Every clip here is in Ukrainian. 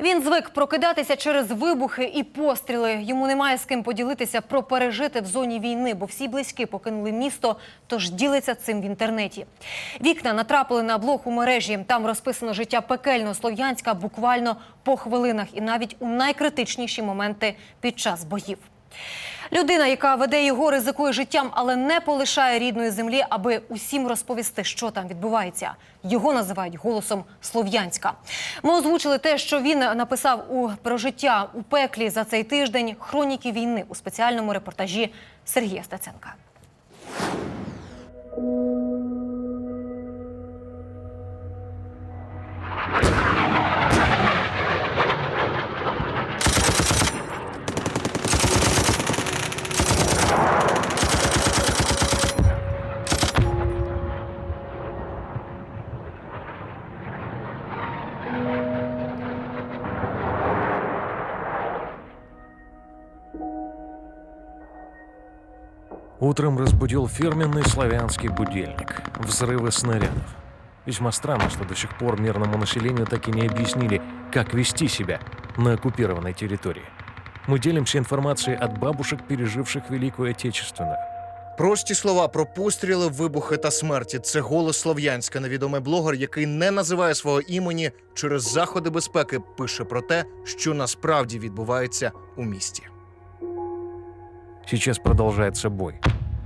Він звик прокидатися через вибухи і постріли. Йому немає з ким поділитися про пережити в зоні війни, бо всі близькі покинули місто, тож ділиться цим в інтернеті. Вікна натрапили на блог у мережі. Там розписано життя пекельного Слов'янська буквально по хвилинах і навіть у найкритичніші моменти під час боїв. Людина, яка веде його, ризикує життям, але не полишає рідної землі, аби усім розповісти, що там відбувається. Його називають голосом Слов'янська. Ми озвучили те, що він написав у про життя у пеклі за цей тиждень хроніки війни у спеціальному репортажі Сергія Стеценка. Утром разбудил фирменный славянский будильник. Взрывы снарядов. Весьма странно, что до сих пор мирному населению так и не объяснили, как вести себя на оккупированной территории. Мы делимся информацией от бабушек, переживших Великую Отечественную. Прості слова про постріли, вибухи та смерті. Це голос Слов'янська, невідомий блогер, який не називає свого імені через заходи безпеки, пише про те, що насправді відбувається у місті. Сейчас продолжается бой.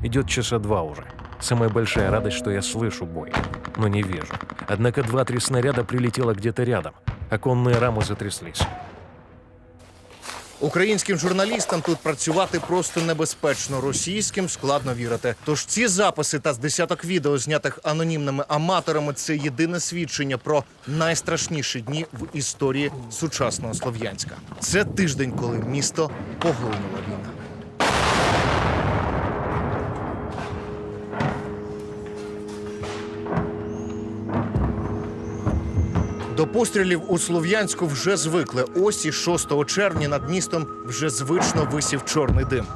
Идет часа два уже. Самая большая радость, что я слышу бой, но не вижу. Однако два-три снаряда прилетело где-то рядом. Оконные рамы затряслись. Українським журналістам тут працювати просто небезпечно. Російським складно вірити. Тож ці записи та з десяток відео, знятих анонімними аматорами, це єдине свідчення про найстрашніші дні в історії сучасного Слов'янська. Це тиждень, коли місто поглинула Пострілів у Слов'янську вже звикли. Ось і 6 червня над містом вже звично висів чорний дим.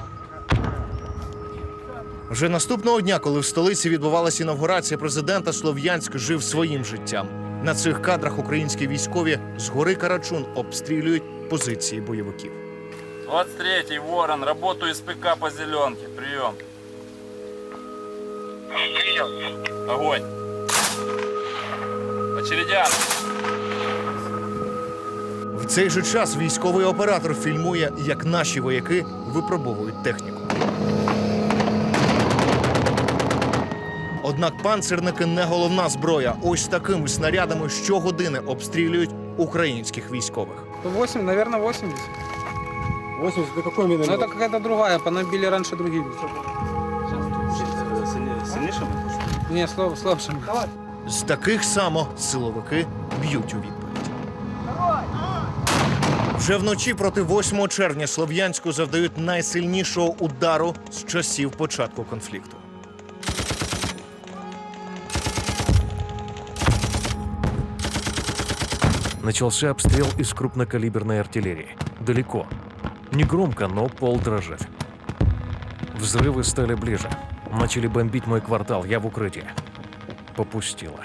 Вже наступного дня, коли в столиці відбувалася інавгурація президента, Слов'янськ жив своїм життям. На цих кадрах українські військові з гори Карачун обстрілюють позиції бойовиків. 23-й, Ворон, работаю из ПК по зеленке. Прием. Огонь. Очередян. В цей же час військовий оператор фільмує, як наші вояки випробовують техніку. Однак панцирники не головна зброя. Ось такими снарядами щогодини обстрілюють українських військових. 8, наверное, 80. 80 это какой Но миномет? это какая-то другая, понабили раньше другими. Сильнейшим? Не, слаб, слабшими. З таких само силовики б'ють у відповідь. Вже вночі проти 8 червня Слов'янську завдають найсильнішого удару з часів початку конфлікту. Начался обстрел из крупнокалиберной артиллерии. Далеко. Не громко, но пол дрожит. Взрывы стали ближе. Начали бомбить мой квартал, я в укрытии. Попустило.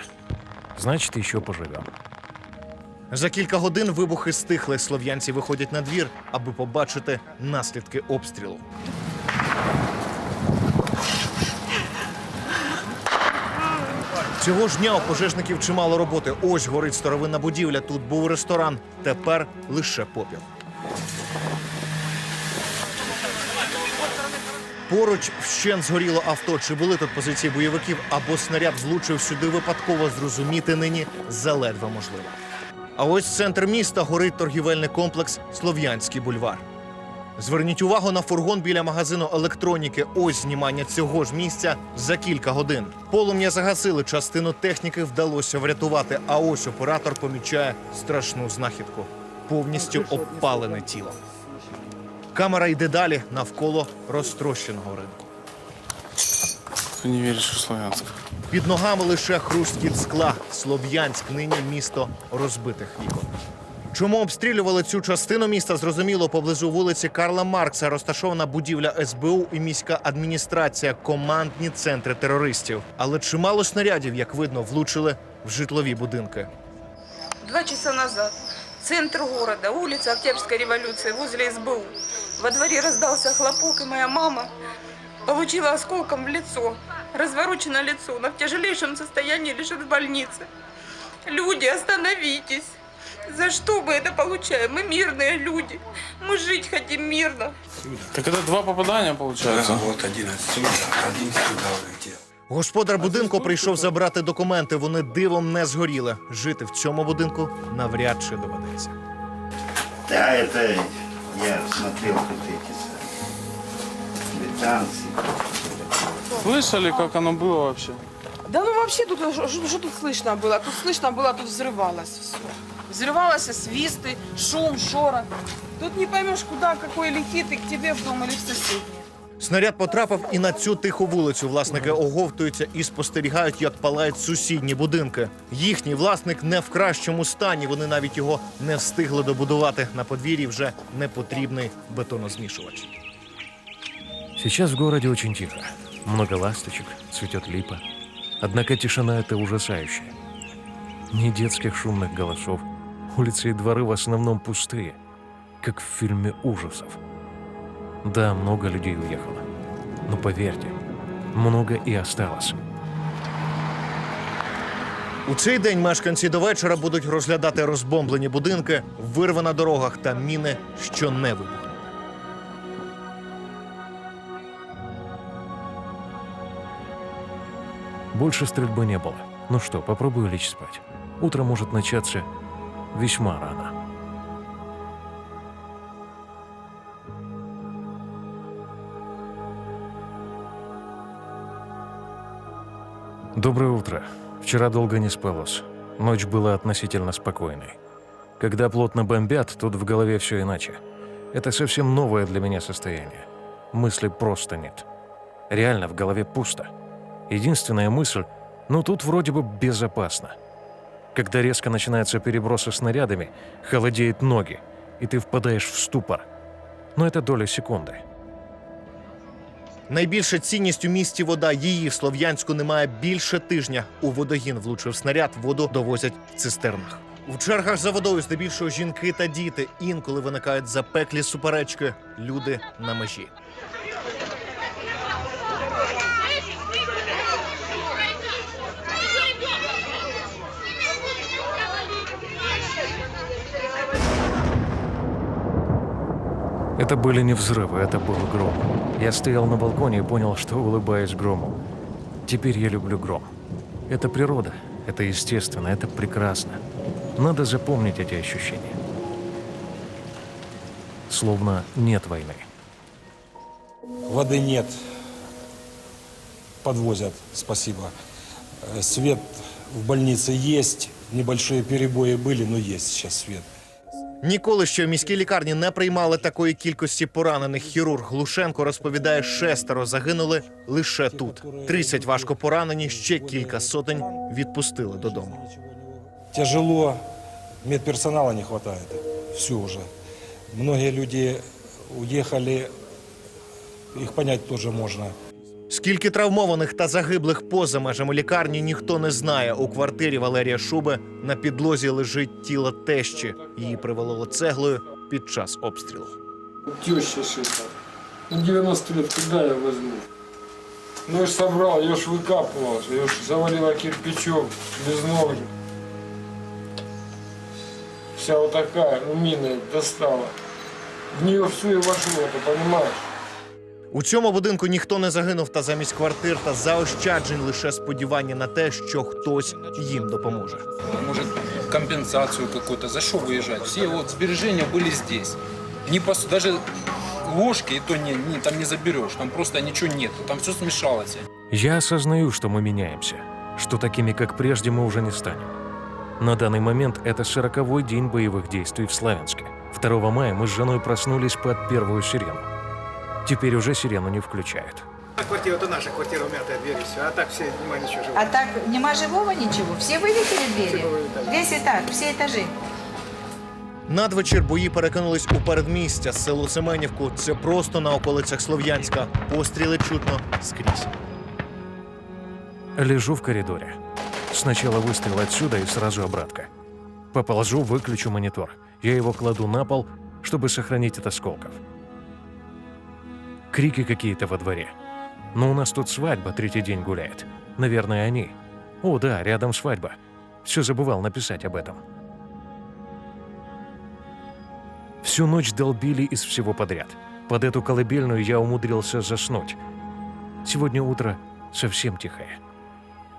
Значит, еще поживем. За кілька годин вибухи стихли. Слов'янці виходять на двір, аби побачити наслідки обстрілу. Цього ж дня у пожежників чимало роботи. Ось горить старовинна будівля. Тут був ресторан. Тепер лише попіл. Поруч вщен згоріло авто. Чи були тут позиції бойовиків або снаряд влучив сюди випадково зрозуміти нині заледве можливо. А ось центр міста горить торгівельний комплекс Слов'янський бульвар. Зверніть увагу на фургон біля магазину електроніки. Ось знімання цього ж місця за кілька годин. Полум'я загасили, частину техніки вдалося врятувати. А ось оператор помічає страшну знахідку повністю обпалене тіло. Камера йде далі навколо розтрощеного ринку. Ты не веришь в Славянск. Під ногами лише хрусткіт скла. Слов'янськ нині місто розбитих вікон. Чому обстрілювали цю частину міста? Зрозуміло, поблизу вулиці Карла Маркса розташована будівля СБУ і міська адміністрація, командні центри терористів. Але чимало снарядів, як видно, влучили в житлові будинки. Два часа назад Центр города, улица Октябрьской революции, возле СБУ. Во дворе раздался хлопок, и моя мама получила осколком в лицо Разворочено лицо, она в тяжелейшем состоянии лежит в больнице. Люди, остановитесь! За что мы это получаем? Мы мирные люди. Мы жить хотим мирно. Так это два попадания получается? Вот один отсюда, один сюда улетел. Господар будинку прийшов забрати документи. Вони дивом не згоріли. Жити в цьому будинку навряд чи доведеться. Да, это я смотрел вот эти самые квитанции. Слышали, как оно было вообще? Да ну вообще тут, что, что тут слышно было? Тут слышно было, тут взрывалось все. Взрывалось свисты, шум, шорох. Тут не поймешь, куда какой летит, и к тебе в дом или в соседний. Снаряд потрапив і на цю тиху вулицю. Власники оговтуються і спостерігають, як палають сусідні будинки. Їхній власник не в кращому стані. Вони навіть його не встигли добудувати. На подвір'ї вже непотрібний бетонозмішувач. Сейчас в городе очень тихо. Много ласточек, цветет липа. Однако тишина это ужасающая. Ни детских шумных голосов. Улицы и дворы в основном пустые, как в фильме ужасов. Да, много людей уехало. Но поверьте, много и осталось. У цей день мешканці до вечора будуть розглядати розбомблені будинки, вирви на дорогах та міни, що не вибухнули. Больше стрельбы не было. Ну что, попробую лечь спать. Утро может начаться весьма рано. Доброе утро. Вчера долго не спалось. Ночь была относительно спокойной. Когда плотно бомбят, тут в голове все иначе. Это совсем новое для меня состояние. Мысли просто нет. Реально в голове пусто. Единственная мысль – ну тут вроде бы безопасно. Когда резко начинаются перебросы снарядами, холодеют ноги, и ты впадаешь в ступор. Но это доля секунды. Найбільша цінність у місті вода. Її в Слов'янську немає більше тижня. У водогін влучив снаряд, воду довозять в цистернах. У чергах за водою здебільшого жінки та діти. Інколи виникають запеклі суперечки. Люди на межі. Это были не взрывы, это был гром. Я стоял на балконе и понял, что улыбаюсь грому. Теперь я люблю гром. Это природа, это естественно, это прекрасно. Надо запомнить эти ощущения. Словно нет войны. Воды нет. Подвозят, спасибо. Э, Свет в больнице есть. Небольшие перебои были, но есть сейчас свет. Ніколи ще в міській лікарні не приймали такої кількості поранених. Хірург Глушенко розповідає, шестеро загинули лише тут. 30 важко поранені, ще кілька сотень відпустили додому. Тяжело, медперсонала не хватает. Все уже. Многие люди уехали, их понять тоже можно. Скільки травмованих та загиблих поза межами лікарні ніхто не знає. У квартирі Валерія Шуби на підлозі лежить тіло тещі. Її привалило цеглою під час обстрілу. Теща шита. Ну, 90 лет, куда я возьму? Ну, я ж собрал, ее ж выкапывал, ее ж завалило кирпичом, без ноги. Вся вот такая, ну, мина достала. В нее все и вошло, ты понимаешь? У цьому будинку ніхто не загинув, та замість квартир та заощаджень лише сподівання на те, що хтось їм допоможе. может, компенсацию какую-то. За что выезжать? Все вот сбережения были здесь. Не пос... Даже ложки и то не, не, там не заберешь. Там просто ничего нету. Там все смешалось. Я осознаю, что мы меняемся, что такими, как прежде, мы уже не станем. На данный момент это сороковой день боевых действий в Славянске. 2 мая мы с женой проснулись под первую сирену. Теперь уже сирену не включают. Квартира это наша квартира, умятая дверь, все. А так все, нема ничего живого. А так, нема живого ничего? Все вылетели двери? Весь этаж, все этажи. Надвечір бої перекинулись у передмістя село Семенівку. Це просто на околицях Слов'янська. Постріли чутно скрізь. Лежу в коридоре. Сначала выстрел отсюда и сразу обратка. Поползу, выключу монитор. Я его кладу на пол, чтобы сохранить от осколков. Крики какие-то во дворе. Но у нас тут свадьба третий день гуляет. Наверное, они. О, да, рядом свадьба. Все забывал написать об этом. Всю ночь долбили из всего подряд. Под эту колыбельную я умудрился заснуть. Сегодня утро совсем тихое.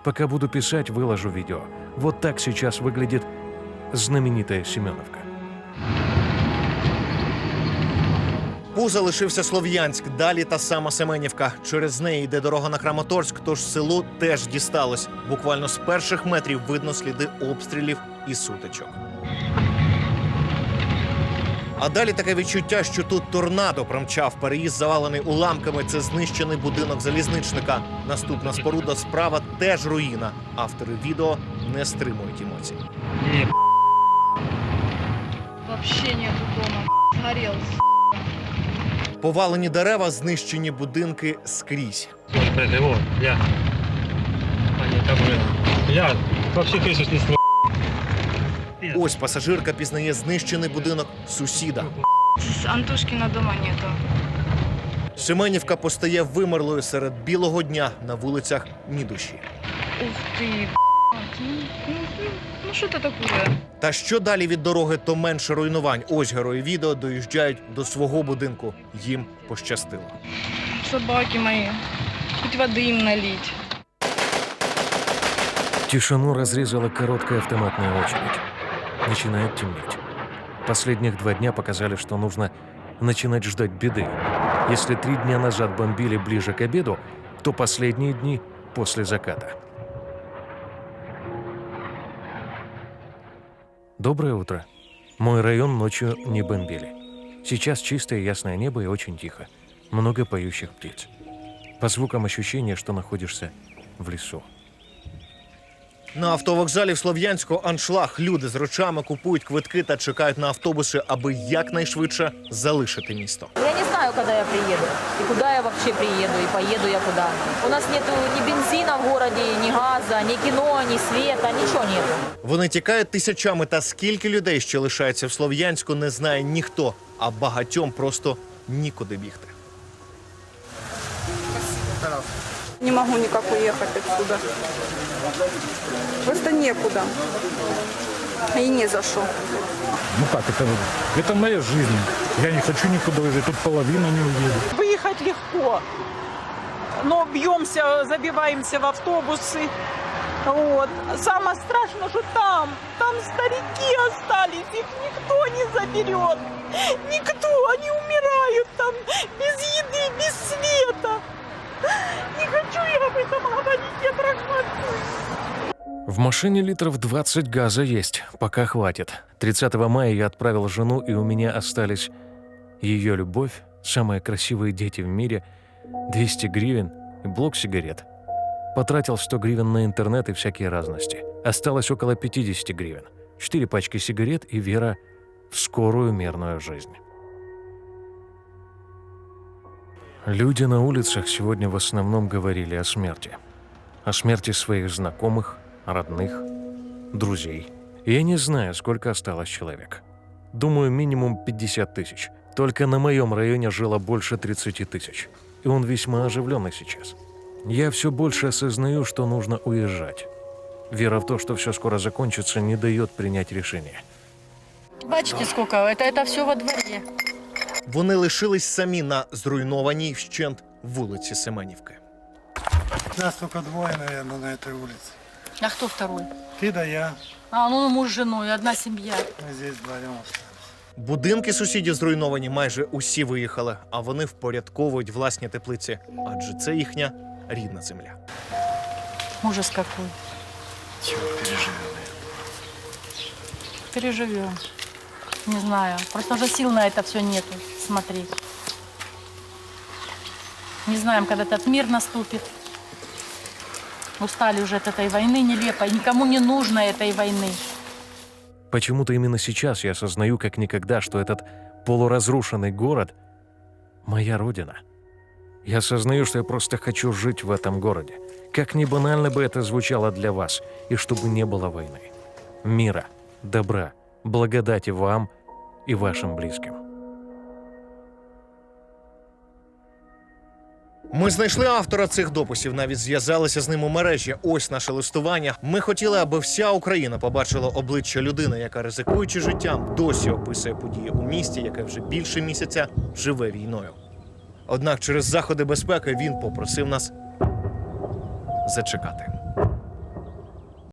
Пока буду писать, выложу видео. Вот так сейчас выглядит знаменитая Семеновка. Пуза лишився Слов'янськ, далі та сама Семенівка. Через неї йде дорога на Краматорськ, тож селу теж дісталось. Буквально з перших метрів видно сліди обстрілів і сутичок. А далі таке відчуття, що тут торнадо промчав. Переїзд завалений уламками. Це знищений будинок залізничника. Наступна споруда справа теж руїна. Автори відео не стримують емоцій. Вообще нету дома. Горел. Повалені дерева, знищені будинки скрізь. Вот, я. А там. Я вообще крышу снесло. Ось пасажирка пізнає знищений будинок сусіда. Антошкина дома нету. Семенівка постає вимерлою серед білого дня на вулицях ні душі. Ух ну, ну что это такое? Та що далі від дороги, то менше руйнувань. Ось герої відео доїжджають до свого будинку. Їм пощастило. Собаки мои. Хоть воды им налить. Тишину разрезала короткая автоматная очередь. Начинает темнеть. Последних два дня показали, что нужно начинать ждать беды. Если три дня назад бомбили ближе к обеду, то последние дни после заката. Доброе утро. Мой район ночью не бомбили. Сейчас чистое ясное небо и очень тихо. Много поющих птиц. По звукам ощущение, что находишься в лесу. На автовокзалі в Слов'янську аншлаг. Люди з речами купують квитки та чекають на автобуси, аби якнайшвидше залишити місто. Я не знаю, когда я приеду и куда я вообще приеду и поеду я куда. У нас нету ни бензина в городе, ни газа, ни кино, ни света, ничего нету. Вони тікають тисячами, та скільки людей ще лишається в Слов'янську, не знає ніхто, а багатьом просто нікуди бігти. Не могу никак уехать отсюда. Просто некуда. И не за что. Ну как, это, это моя жизнь. Я не хочу никуда уезжать, тут половина не уедет. Выехать легко, но бьемся, забиваемся в автобусы. Вот. Самое страшное, что там, там старики остались, их никто не заберет. Никто, они умирают там без еды, без света. Не хочу я об этом говорить, я прохватываюсь. В машине литров 20 газа есть, пока хватит. 30 мая я отправил жену, и у меня остались ее любовь, самые красивые дети в мире, 200 гривен и блок сигарет. Потратил 100 гривен на интернет и всякие разности. Осталось около 50 гривен. 4 пачки сигарет и вера в скорую мирную жизнь. Люди на улицах сегодня в основном говорили о смерти. О смерти своих знакомых, родных, друзей. Я не знаю, сколько осталось человек. Думаю, минимум 50 тысяч. Только на моем районе жило больше 30 тысяч. И он весьма оживленный сейчас. Я все больше осознаю, что нужно уезжать. Вера в то, что все скоро закончится, не дает принять решение. Бачите, сколько? Это, это все во дворе. Вони лишились самі на зруйнованій вщент вулиці Семенівки. Нас только двое, наверное, на этой улице. А кто второй? Ты да я. А, ну муж с женой, одна семья. Мы здесь вдвоем остались. Будинки сусідів зруйновані, майже усі виїхали, а вони впорядковують власні теплиці, адже це їхня рідна земля. Ужас какой. Чего переживем? Переживем. Не знаю. Просто уже сил на это все нету Смотреть. Не знаем, когда этот мир наступит. Устали уже от этой войны нелепой. Никому не нужно этой войны. Почему-то именно сейчас я осознаю как никогда, что этот полуразрушенный город — моя родина. Я осознаю, что я просто хочу жить в этом городе. Как ни банально бы это звучало для вас, и чтобы не было войны. Мира, добра, благодати вам и вашим близким. Ми знайшли автора цих дописів, навіть зв'язалися з ним у мережі. Ось наше листування. Ми хотіли, аби вся Україна побачила обличчя людини, яка ризикуючи життям, досі описує події у місті, яке вже більше місяця живе війною. Однак через заходи безпеки він попросив нас зачекати.